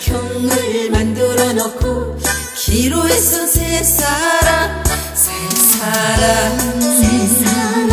삼각형을 만들어 놓고 기로에서 세 사람 세 사람 세 사람.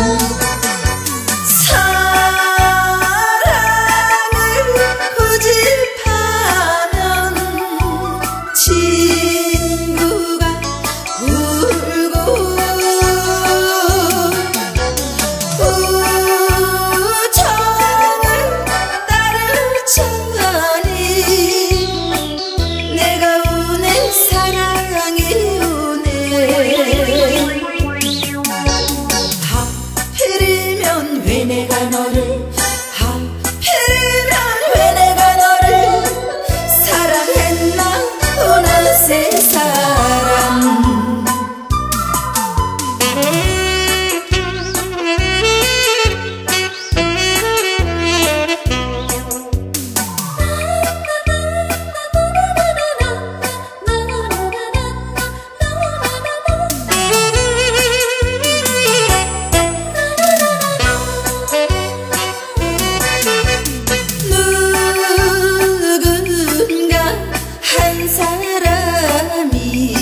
사람이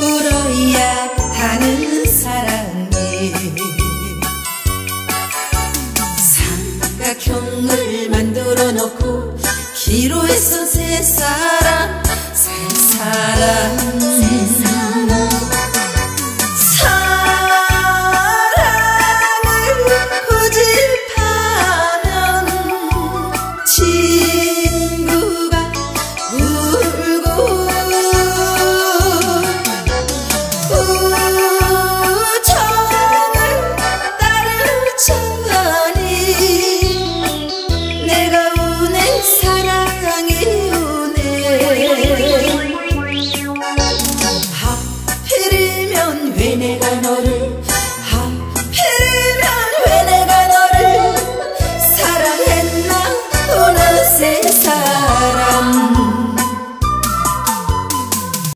울어야 하는 사람이 삼각형을 만들어 놓고 기로에서 세 사람 세 사람.